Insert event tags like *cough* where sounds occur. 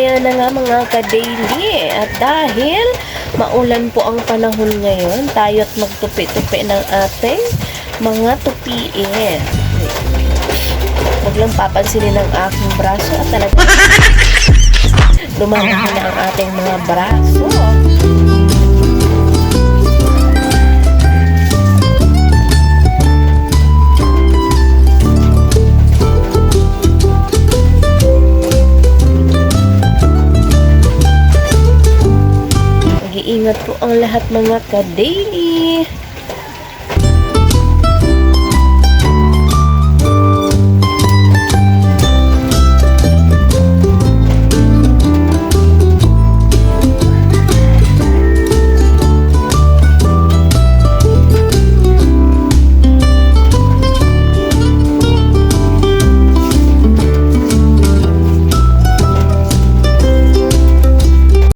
ayan na nga mga ka-daily. At dahil maulan po ang panahon ngayon, tayo't magtupi-tupi ng ating mga tupiin. Huwag lang papansinin ang aking braso at talaga *laughs* lumalaki na ang ating mga braso. Mag-iingat po ang lahat mga ka-daily.